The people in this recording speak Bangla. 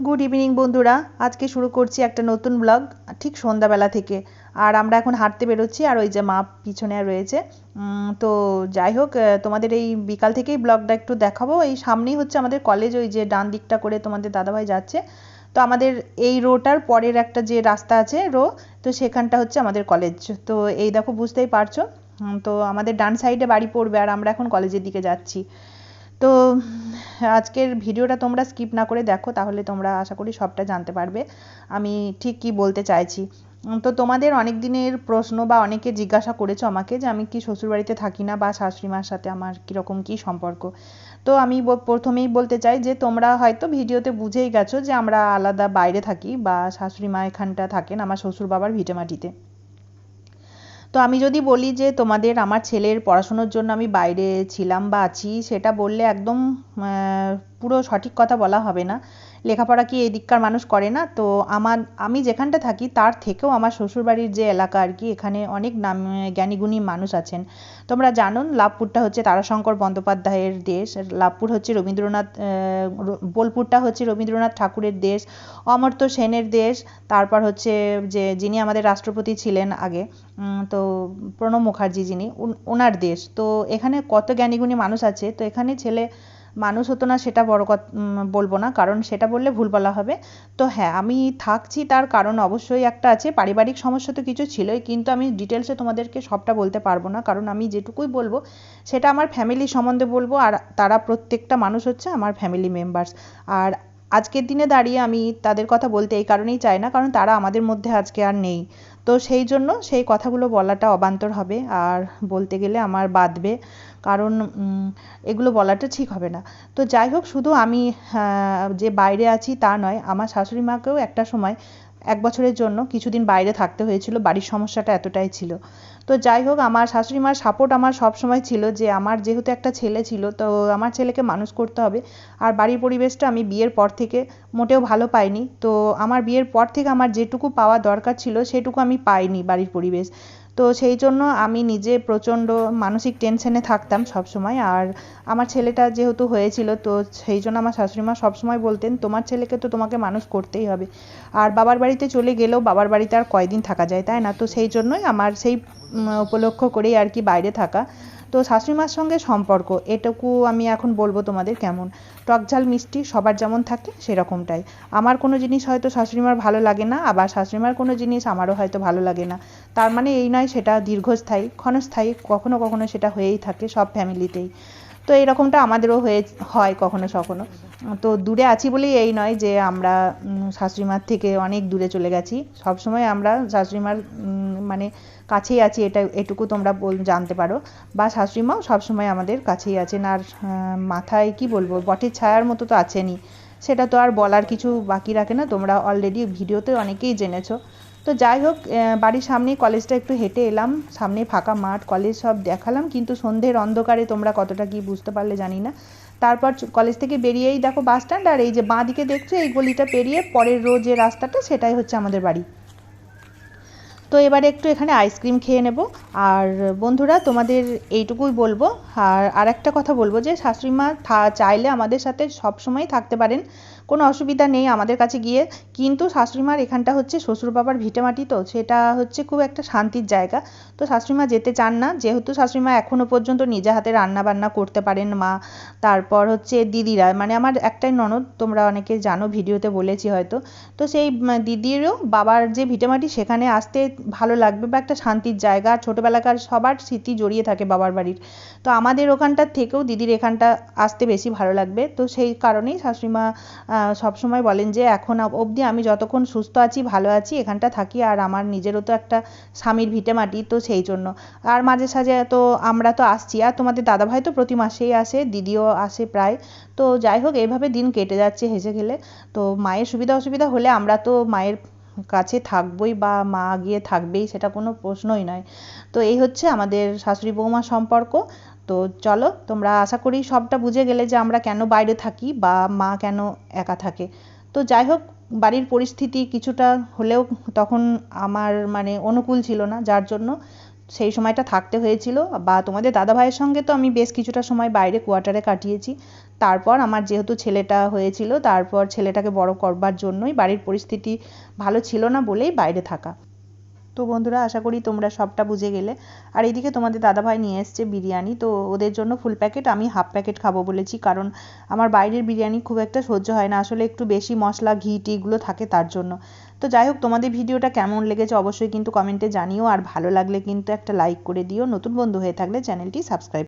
গুড ইভিনিং বন্ধুরা। আজকে শুরু করছি একটা নতুন ব্লগ ঠিক সন্ধ্যাবেলা থেকে। আর আমরা এখন হাঁটতে বেরোচ্ছি, আর ওই যে মা পিছনে রয়েছে। তো যাই হোক তোমাদের এই বিকাল থেকেই ব্লগটা একটু দেখাবো। এই সামনেই হচ্ছে আমাদের কলেজ ওই যে ডান দিকটা করে তোমাদের দাদাভাই যাচ্ছে। তো আমাদের এই রোটার পরের একটা যে রাস্তা আছে, রো, তো সেখানটা হচ্ছে আমাদের কলেজ তো এই দেখো, বুঝতেই পারছ। তো আমাদের ডান সাইডে বাড়ি পড়বে, আর আমরা এখন কলেজের দিকে যাচ্ছি। তো, আজকের ভিডিওটা তোমরা স্কিপ না করে দেখো, তাহলে তোমরা আশা করি সবটা জানতে পারবে। আমি ঠিক কি বলতে চাইছি। তো তোমাদের অনেক দিনের প্রশ্ন বা অনেকে জিজ্ঞাসা করেছ আমাকে যে আমি কি শ্বশুরবাড়িতে থাকি না বা শাশুড়ি মার সাথে আমার কীরকম কী সম্পর্ক? তো আমি প্রথমেই বলতে চাই যে তোমরা হয়তো ভিডিওতে বুঝেই গেছো যে আমরা আলাদা বাইরে থাকি বা শাশুড়ি মা এখানটা থাকেন আমার শ্বশুর বাবার ভিটেমাটিতে। তো আমি যদি বলি যে তোমাদের আমার ছেলের পড়াশুনোর জন্য আমি বাইরে ছিলাম বা আছি, সেটা বললে একদম পুরো সঠিক কথা বলা হবে না। লেখাপড়া কি এই দিককার মানুষ করে না? তো আমার, আমি যেখানটা থাকি তার থেকেও আমার শ্বশুরবাড়ির যে এলাকা আর কি, এখানে অনেক নাম, জ্ঞানীগুণী মানুষ আছেন। তোমরা জানো লাভপুরটা হচ্ছে তারাশঙ্কর বন্দ্যোপাধ্যায়ের দেশ লাভপুর হচ্ছে রবীন্দ্রনাথ বোলপুরটা হচ্ছে রবীন্দ্রনাথ ঠাকুরের দেশ, অমর্ত্য সেনের দেশ, তারপর হচ্ছে যে যিনি আমাদের রাষ্ট্রপতি ছিলেন আগে তো প্রণব মুখার্জি যিনি ওনার দেশ। তো এখানে কত জ্ঞানীগুণী মানুষ আছে? তো এখানে ছেলে মানুষ হতো না, সেটা বড় কথা বলব না, কারণ সেটা বললে ভুল বলা হবে। তো হ্যাঁ আমি থাকছি তার কারণ অবশ্যই একটা আছে, পারিবারিক সমস্যা তো কিছু ছিলই, কিন্তু আমি ডিটেলসে তোমাদেরকে সবটা বলতে পারব না, কারণ আমি যেটুকুই বলব, সেটা আমার ফ্যামিলি সম্বন্ধে বলব, আর তারা প্রত্যেকটা মানুষ হচ্ছে আমার ফ্যামিলি মেম্বার্স আর আজকের দিনে দাঁড়িয়ে আমি তাদের কথা বলতে এই কারণেই চাই না, কারণ তারা আমাদের মধ্যে আজকে আর নেই। তো সেই জন্য সেই কথাগুলো বলাটা অবান্তর হবে। আর বলতে গেলে আমার বাঁধবে। কারণ এগুলো বলাটা ঠিক হবে না। তো যাই হোক, শুধু আমি যে বাইরে আছি তা নয়, আমার শাশুড়ি মাকেও একটা সময় এক বছরের জন্য কিছুদিন বাইরে থাকতে হয়েছিল, বাড়ির সমস্যাটা এতটাই ছিল। তো যাই হোক, আমার শাশুড়ি মার সাপোর্ট আমার সব সময় ছিল যে, আমার যেহেতু একটা ছেলে ছিল, তো আমার ছেলেকে মানুষ করতে হবে। আর বাড়ির পরিবেশটা আমি বিয়ের পর থেকে মোটেও ভালো পাইনি। তো আমার বিয়ের পর থেকে আমার যেটুকু পাওয়া দরকার ছিল, সেটুকু আমি পাইনি বাড়ির পরিবেশ। তো সেই জন্য আমি নিজে প্রচণ্ড মানসিক টেনশনে থাকতাম সব সময় আর আমার ছেলেটা যেহেতু হয়েছিল, তো সেই জন্য আমার শাশুড়ি মা সবসময় বলতেন, তোমার ছেলেকে তো তোমাকে মানুষ করতেই হবে। আর বাবার বাড়িতে চলে গেলেও বাবার বাড়িতে আর কয়দিন থাকা যায়, তাই না? তো সেই জন্যই আমার সেই উপলক্ষ করেই আর কি বাইরে থাকা। তো শাশুড়িমার সঙ্গে সম্পর্ক, এটুকু আমি এখন বলব তোমাদের কেমন। টক ঝাল মিষ্টি, সবার যেমন থাকে সেরকমটাই। আমার কোনো জিনিস হয়তো শাশুড়িমার ভালো লাগে না, আবার শাশুড়িমার কোনো জিনিস আমারও হয়তো ভালো লাগে না। তার মানে এই নয় সেটা দীর্ঘস্থায়ী, ক্ষণস্থায়ী, কখনো কখনো সেটা হয়েই থাকে সব ফ্যামিলিতেই। তো এইরকমটা আমাদেরও হয়ে, হয় কখনো সখনো তো দূরে আছি বলেই এই নয় যে আমরা শাশুড়িমার থেকে অনেক দূরে চলে গেছি। সবসময় আমরা শাশুড়িমার মানে কাছেই আছি, এটা এটুকু তোমরা জানতে পারো। বা শাশুড়ি মাও সবসময় আমাদের কাছেই আছেন। আর মাথায় কি বলব, বটের ছায়ার মতো তো আছেনই। সেটা তো আর বলার কিছু বাকি রাখে না। তোমরা অলরেডি ভিডিওতে অনেকেই জেনেছো। তো যাই হোক বাড়ির সামনেই কলেজটা একটু হেঁটে এলাম। সামনে ফাঁকা মাঠ, কলেজ সব দেখালাম। কিন্তু সন্ধ্যের অন্ধকারে তোমরা কতটা কি বুঝতে পারলে জানি না। তারপর কলেজ থেকে বেরিয়েই দেখো বাস স্ট্যান্ড। আর এই যে বাঁ দিকে দেখছ, এই গলিটা পেরিয়ে পরের রোজ যে রাস্তাটা, সেটাই হচ্ছে আমাদের বাড়ি। তো এবারে একটু এখানে আইসক্রিম খেয়ে নেব। আর বন্ধুরা, তোমাদের এইটুকুই বলব। আর আরেকটা কথা বলব যে শাশুড়ি মা চাইলে আমাদের সাথে সব সময় থাকতে পারেন। কোনো অসুবিধা নেই আমাদের কাছে গিয়ে। কিন্তু শাশুড়িমার এখানটা হচ্ছে শ্বশুর বাবার ভিটেমাটি তো, সেটা হচ্ছে খুব একটা শান্তির জায়গা। তো শাশুড়িমা যেতে চান না। যেহেতু শাশুড়িমা এখনও পর্যন্ত নিজে হাতে রান্না বান্না করতে পারেন মা। তারপর হচ্ছে দিদিরা মানে আমার একটাই ননদ, তোমরা অনেকে জানো, ভিডিওতে বলেছি হয়তো। তো সেই দিদিরও বাবার যে ভিটেমাটি, সেখানে আসতে ভালো লাগবে বা একটা শান্তির জায়গা। ছোটোবেলাকার সবার স্মৃতি জড়িয়ে থাকে বাবার বাড়ির। তো আমাদের ওখানটার থেকেও দিদির এখানটা আসতে বেশি ভালো লাগবে। তো সেই কারণেই শাশুড়িমা সবসময় বলেন যে, এখন অবধি আমি যতক্ষণ সুস্থ আছি, ভালো আছি, এখানটা থাকি। আর আমার নিজেরও তো একটা স্বামীর ভিটে মাটি, তো সেই জন্য। আর মাঝে সাঝে তো আমরা তো আসছি। আর তোমাদের দাদাভাই তো প্রতি মাসেই আসে, দিদিও আসে প্রায়। তো যাই হোক এইভাবে দিন কেটে যাচ্ছে হেসে খেলে। তো মায়ের সুবিধা অসুবিধা হলে আমরা তো মায়ের কাছে থাকবই বা মা গিয়ে থাকবেই সেটা কোনো প্রশ্নই নয়। তো এই হচ্ছে আমাদের শাশুড়ি বৌমা সম্পর্ক। তো চলো তোমরা আশা করি সবটা বুঝে গেলে যে আমরা কেন বাইরে থাকি বা মা কেন একা থাকে। তো যাই হোক, বাড়ির পরিস্থিতি কিছুটা হলেও তখন আমার মানে অনুকূল ছিল না, যার জন্য সেই সময়টা থাকতে হয়েছিল। বা তোমাদের দাদা ভাইয়ের সঙ্গে তো আমি বেশ কিছুটা সময় বাইরে কোয়ার্টারে কাটিয়েছি। তারপর আমার যেহেতু ছেলেটা হয়েছিল, তারপর ছেলেটাকে বড় করবার জন্যই বাড়ির পরিস্থিতি ভালো ছিল না বলেই বাইরে থাকা। তো বন্ধুরা, আশা করি তোমরা সবটা বুঝে গেলে। আর এইদিকে তোমাদের দাদাভাই নিয়ে এসছে বিরিয়ানি। তো ওদের জন্য ফুল প্যাকেট আমি হাফ প্যাকেট খাব বলেছি। কারণ আমার বাইরের বিরিয়ানি খুব একটা সহ্য হয় না। আসলে একটু বেশি মশলা, ঘি টিগুলো থাকে তার জন্য। তো যাই হোক, তোমাদের ভিডিওটা কেমন লেগেছে অবশ্যই কিন্তু কমেন্টে জানিও, আর ভালো লাগলে কিন্তু একটা লাইক করে দিও। নতুন বন্ধু হয়ে থাকলে চ্যানেলটি সাবস্ক্রাইব